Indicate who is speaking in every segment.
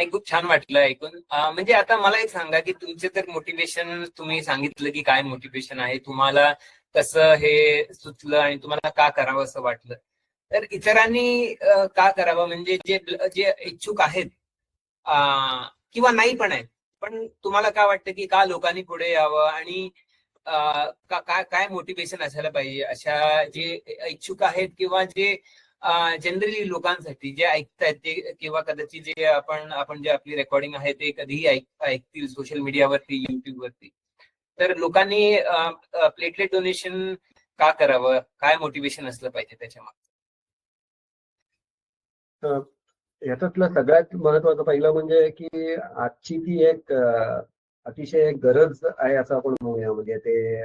Speaker 1: नाही खूप छान वाटलं ऐकून. म्हणजे आता मला एक सांगा की तुमचे तर मोटिवेशन तुम्ही सांगितलं की काय मोटिवेशन आहे तुम्हाला कसं हे सुचलं आणि तुम्हाला का करावं असं वाटलं? तर इतरांनी का करावं? म्हणजे जे जे इच्छुक आहेत किंवा नाही पण आहेत पण तुम्हाला काय वाटतं की का लोकांनी पुढे यावं आणि का- काय काय मोटिवेशन असायला पाहिजे? अशा जे इच्छुक आहेत किंवा जे जनरली लोकांसाठी जे ऐकतायत ते किंवा कदाचित जे आपण आपण जे आपली रेकॉर्डिंग आहे ते कधीही ऐकतील सोशल मीडियावरती युट्यूबवरती तर लोकांनी प्लेटलेट डोनेशन का करावं? काय मोटिवेशन असलं पाहिजे त्याच्यामध्ये
Speaker 2: याच्यातला सगळ्यात महत्वाचं पहिलं म्हणजे की आजची ती एक अतिशय गरज आहे असं आपण म्हणूया. म्हणजे ते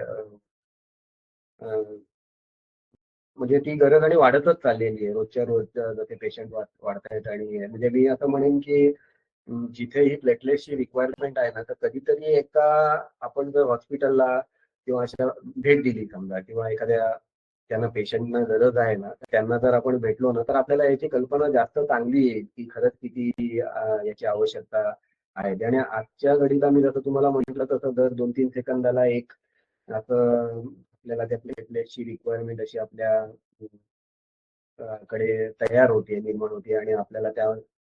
Speaker 2: म्हणजे ती गरज आणि वाढतच चाललेली आहे. रोजच्या रोज जसे पेशंट वाढतायत आणि म्हणजे मी असं म्हणेन की जिथे ही प्लेटलेटची रिक्वायरमेंट आहे ना तर कधीतरी एका आपण जर हॉस्पिटलला किंवा अशा भेट दिली समजा किंवा एखाद्या त्यांना पेशंटना गरज आहे ना त्यांना जर आपण भेटलो ना तर आपल्याला याची कल्पना जास्त चांगली येईल की खरंच किती याची आवश्यकता आहे. आणि आजच्या घडीला मी जसं तुम्हाला म्हटलं तसं दर दोन तीन सेकंदाला एक असं आपल्याला त्या प्लेटलेटची रिक्वायरमेंट अशी आपल्या कडे तयार होते निर्माण होते आणि आपल्याला त्या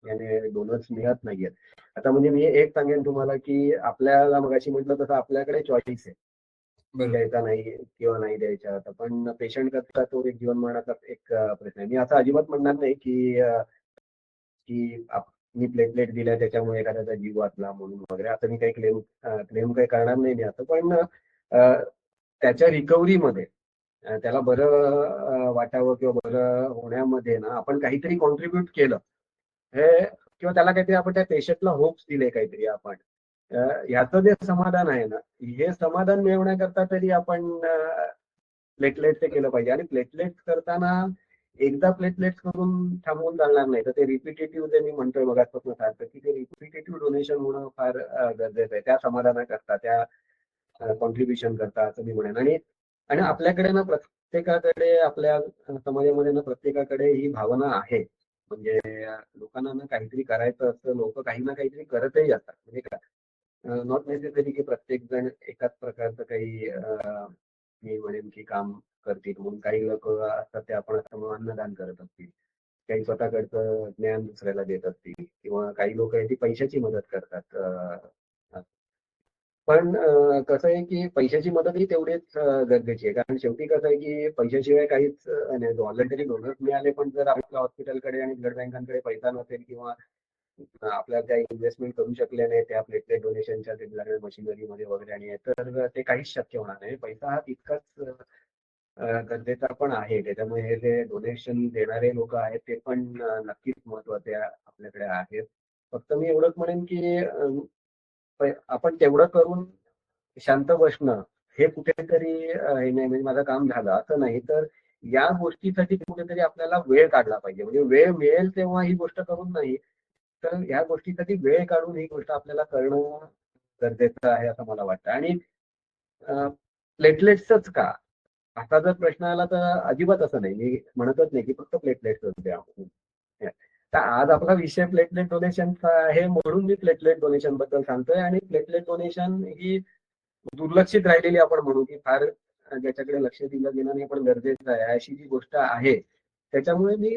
Speaker 2: याने डोनर्स मिळत नाहीयेत. आता म्हणजे मी एक सांगेन तुम्हाला की आपल्याला मगाशी म्हटलं तसं आपल्याकडे चॉईस आहे. द्यायचा नाही किंवा नाही द्यायचा. तर पण पेशंट करता तो एक जीवनमरणाचा एक अं, प्रश्न आहे. मी असं अजिबात म्हणणार नाही की की मी प्लेटलेट दिल्या त्याच्यामुळे एखाद्याचा जीव वाचला म्हणून वगैरे. असं मी काही क्लेम क्लेम काही करणार नाही मी असं. पण त्याच्या रिकव्हरीमध्ये त्याला बरं वाटावं किंवा बरं होण्यामध्ये ना आपण काहीतरी कॉन्ट्रीब्युट केलं हे किंवा त्याला काहीतरी आपण त्या पेशंटला होप्स दिले काहीतरी आपण. ह्याचं जे समाधान आहे ना हे समाधान मिळवण्याकरता तरी आपण प्लेटलेट ते केलं पाहिजे. आणि प्लेटलेट करताना एकदा प्लेटलेट करून थांबवून चालणार नाही तर ते रिपिटेटिव्ह जे मी म्हणतोय मगाचपासून सारखं की ते रिपिटेटिव्ह डोनेशन होणं फार गरजेचं आहे. त्या समाधानाकरता त्या कॉन्ट्रीब्युशन करता असं मी म्हणेन. आणि आणि आपल्याकडे ना प्रत्येकाकडे आपल्या समाजामध्ये ना प्रत्येकाकडे ही भावना आहे. म्हणजे लोकांना ना काहीतरी करायचं असतं लोक काही ना काहीतरी करतही असतात. म्हणजे का नॉट नेसेसरी की प्रत्येक जण एकाच प्रकारचं काही मी म्हणेन की काम करतील. म्हणून काही लोक असतात ते आपण असं अन्नदान करत असतील. काही स्वतःकडचं ज्ञान दुसऱ्याला देत असतील. किंवा काही लोक आहे ती पैशाची मदत करतात. पण कसं आहे की पैशाची मदत ही तेवढीच गरजेची आहे. कारण शेवटी कसं आहे की पैशाशिवाय काहीच नाही. ऑलरेडी डोनर्स मिळाले पण जर आपल्या हॉस्पिटलकडे आणि ब्लड बँकांकडे पैसा नसेल किंवा आपल्या त्या इन्व्हेस्टमेंट करू शकले नाही त्या प्लेटलेट डोनेशनच्या ते लागणाऱ्या मशिनरीमध्ये वगैरे आणि तर ते काहीच शक्य होणार नाही. पैसा हा तितकाच गरजेचा पण आहे. त्याच्यामुळे हे जे डोनेशन देणारे लोक आहेत ते पण नक्कीच महत्त्वाचे आपल्याकडे आहेत. फक्त मी एवढंच म्हणेन की आपण तेवढं करून शांत बसणं हे कुठेतरी हे नाही म्हणजे माझं काम झालं असं नाही. तर या गोष्टीसाठी कुठेतरी आपल्याला वेळ काढला पाहिजे. म्हणजे वेळ मिळेल तेव्हा ही गोष्ट करून नाही तर या गोष्टीसाठी वेळ काढून ही गोष्ट आपल्याला करणं गरजेचं आहे असं मला वाटतं. आणि प्लेटलेट्सच का? आता जर प्रश्न आला तर अजिबात असं नाही. मी म्हणतच नाही की फक्त प्लेटलेट्स द्या. तर आज आपला विषय प्लेटलेट डोनेशनचा आहे म्हणून मी प्लेटलेट डोनेशनबद्दल सांगतोय. आणि प्लेटलेट डोनेशन ही दुर्लक्षित राहिलेली आपण म्हणू की फार ज्याच्याकडे लक्ष दिलं गेलं नाही पण गरजेचं आहे. अशी जी गोष्ट आहे त्याच्यामुळे मी